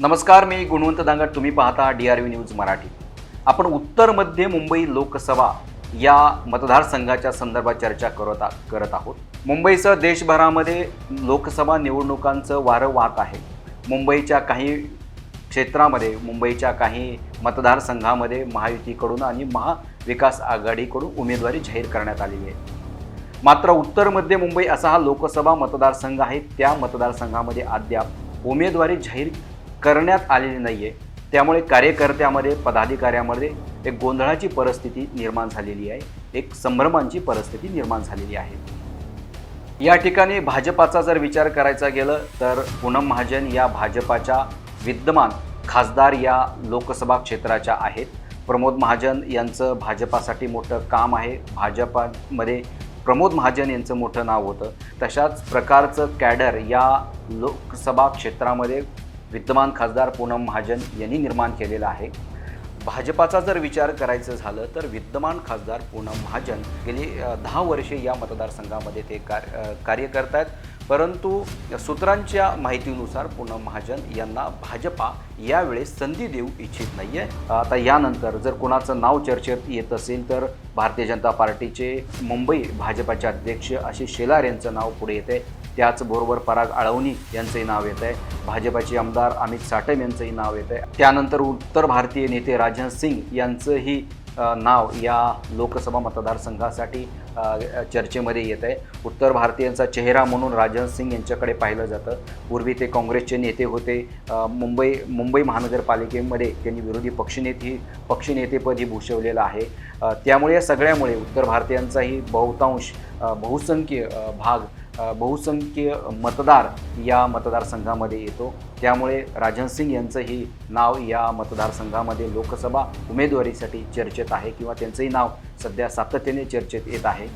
नमस्कार मी गुणवंत दांगट तुम्ही पाहता D R V news Marathi. आपण उत्तर मध्य मुंबई लोकसभा या मतदारसंघाच्या संदर्भात चर्चा करत आ- करत आहोत. मुंबईसह देशभरामध्ये लोकसभा निवडणुकांचं वारं वाहत आहे. मुंबईच्या काही क्षेत्रामध्ये मुंबईच्या काही मतदारसंघामध्ये महायुतीकडून आणि महाविकास आघाडीकडून उमेदवारी जाहीर करण्यात आलेली आहे. मात्र उत्तर मध्य मुंबई असा हा लोकसभा मतदारसंघ आहे. त्या मतदारसंघामध्ये अद्याप उमेदवारी जाहीर करण्यात आलेली नाही आहे त्यामुळे कार्यकर्त्यामध्ये पदाधिकाऱ्यामध्ये एक गोंधळाची परिस्थिती निर्माण झालेली आहे. एक संभ्रमांची परिस्थिती निर्माण झालेली आहे. या ठिकाणी भाजपाचा जर विचार करायचा गेलं तर पूनम महाजन या भाजपाच्या विद्यमान खासदार या लोकसभा क्षेत्राच्या आहेत. प्रमोद महाजन यांचं भाजपासाठी मोठं काम आहे. भाजपामध्ये प्रमोद महाजन यांचं मोठं नाव होतं. तशाच प्रकारचं कॅडर या लोकसभा क्षेत्रामध्ये विद्यमान खासदार पूनम महाजन यांनी निर्माण केलेलं आहे. भाजपाचा जर विचार करायचं झालं तर विद्यमान खासदार पूनम महाजन गेली दहा वर्षे या मतदारसंघामध्ये ते कार्य कार्य करत आहेत परंतु सूत्रांच्या माहितीनुसार पुन्हा महाजन यांना भाजपा यावेळेस संधी देऊ इच्छित नाही आहे आता यानंतर जर कोणाचं नाव चर्चेत येत असेल तर भारतीय जनता पार्टीचे मुंबई भाजपाचे अध्यक्ष आशिष शेलार यांचं नाव पुढे येते त्याचबरोबर पराग आळवणी यांचंही नाव येत आहे भाजपाचे आमदार अमित साटम यांचंही नाव येत आहे त्यानंतर उत्तर भारतीय नेते राजनाथ सिंग यांचंही नाव या लोकसभा मतदारसंघासाठी चर्चेमध्ये येत आहे उत्तर भारतीयांचा चेहरा म्हणून राजन सिंग यांच्याकडे पाहिलं जातं. पूर्वी ते काँग्रेसचे नेते होते. मुंबई मुंबई महानगरपालिकेमध्ये त्यांनी विरोधी पक्षनेते ही भूषवलेलं आहे. त्यामुळे या सगळ्यामुळे उत्तर भारतीयांचाही बहुतांश बहुसंख्य भाग बहुसंख्य मतदार या मतदारसंघामध्ये येतो. त्यामुळे राजन सिंग यांचंही नाव या मतदारसंघामध्ये लोकसभा उमेदवारीसाठी चर्चेत आहे किंवा त्यांचंही नाव सध्या सातत्याने चर्चेत येत आहे.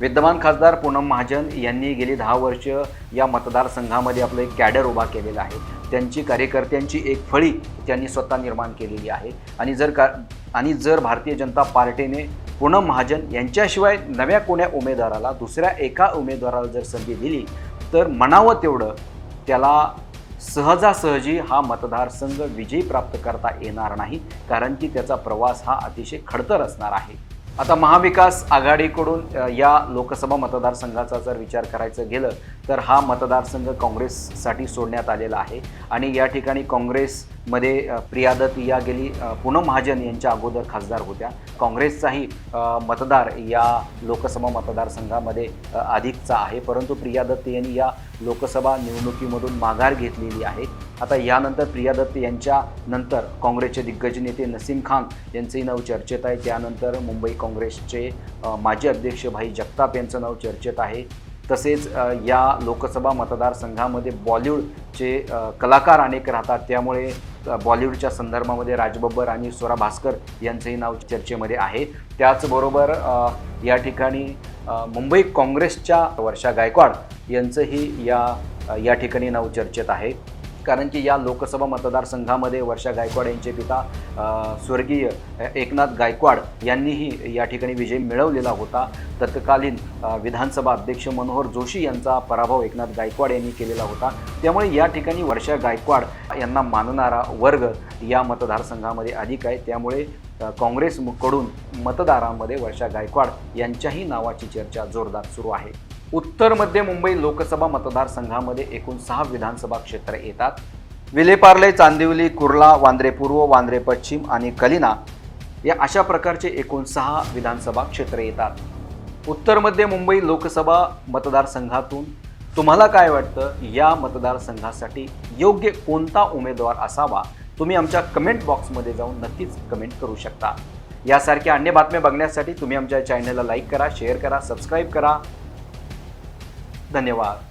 विद्यमान खासदार पूनम महाजन यांनी गेली दहा वर्ष या मतदारसंघामध्ये आपलं एक कॅडर उभा केलेला आहे. त्यांची कार्यकर्त्यांची एक फळी त्यांनी स्वतः निर्माण केलेली आहे. आणि जर का आणि जर भारतीय जनता पार्टीने पूनम महाजन यांच्याशिवाय नव्या कोण्या उमेदवाराला दुसऱ्या एका उमेदवाराला जर संधी दिली तर म्हणावं तेवढं त्याला सहजासहजी हा मतदारसंघ विजयी प्राप्त करता येणार नाही कारण की त्याचा प्रवास हा अतिशय खडतर असणार आहे. आता महाविकास आघाडीकडून या लोकसभा मतदारसंघाचा जर विचार करायचं गेलं तर हा मतदारसंघ काँग्रेससाठी सोडण्यात आलेला आहे. आणि या ठिकाणी काँग्रेस मध्ये प्रिया दत्त या गेली पूनम महाजन यांच्या अगोदर खासदार होत्या. काँग्रेसचाही मतदार या लोकसभा मतदारसंघामध्ये अधिकचा आहे. परंतु प्रिया दत्त यांनी या लोकसभा निवडणुकीमधून माघार घेतलेली आहे. आता यानंतर प्रिया दत्त यांच्या नंतर काँग्रेसचे दिग्गज नेते नसीम खान यांचंही नाव चर्चेत आहे. त्यानंतर मुंबई काँग्रेसचे माजी अध्यक्ष भाई जगताप यांचं नाव चर्चेत आहे. तसेच या लोकसभा मतदारसंघामध्ये बॉलिवूडचे कलाकार अनेक राहतात. त्यामुळे बॉलिवूडच्या संदर्भामध्ये राजबब्बर आणि स्वरा भास्कर यांचंही नाव चर्चेमध्ये आहे. त्याचबरोबर या ठिकाणी मुंबई काँग्रेसच्या वर्षा गायकवाड यांचंही या या ठिकाणी नाव चर्चेत आहे. कारण की या लोकसभा मतदारसंघामध्ये वर्षा गायकवाड यांचे पिता स्वर्गीय एकनाथ गायकवाड यांनीही या ठिकाणी विजय मिळवलेला होता. तत्कालीन विधानसभा अध्यक्ष मनोहर जोशी यांचा पराभव एकनाथ गायकवाड यांनी केलेला होता. त्यामुळे या ठिकाणी वर्षा गायकवाड यांना मानणारा वर्ग या मतदारसंघामध्ये अधिक आहे. त्यामुळे काँग्रेसकडून मतदारांमध्ये वर्षा गायकवाड यांच्याही नावाची चर्चा जोरदार सुरू आहे. उत्तर मध्य मुंबई लोकसभा मतदारसंघामध्ये एकूण सहा विधानसभा क्षेत्र येतात. विलेपार्ले चांदिवली कुर्ला वांद्रे पूर्व वांद्रे पश्चिम आणि कलिना या अशा प्रकारचे एकूण सहा विधानसभा क्षेत्र येतात. उत्तर मध्य मुंबई लोकसभा मतदारसंघातून तुम्हाला काय वाटतं? या मतदारसंघासाठी योग्य कोणता उमेदवार असावा? तुम्ही आमच्या कमेंट बॉक्समध्ये जाऊन नक्कीच कमेंट करू शकता. यासारख्या अन्य बातम्या बघण्यासाठी तुम्ही आमच्या चॅनलला लाईक करा शेअर करा सबस्क्राईब करा. धन्यवाद.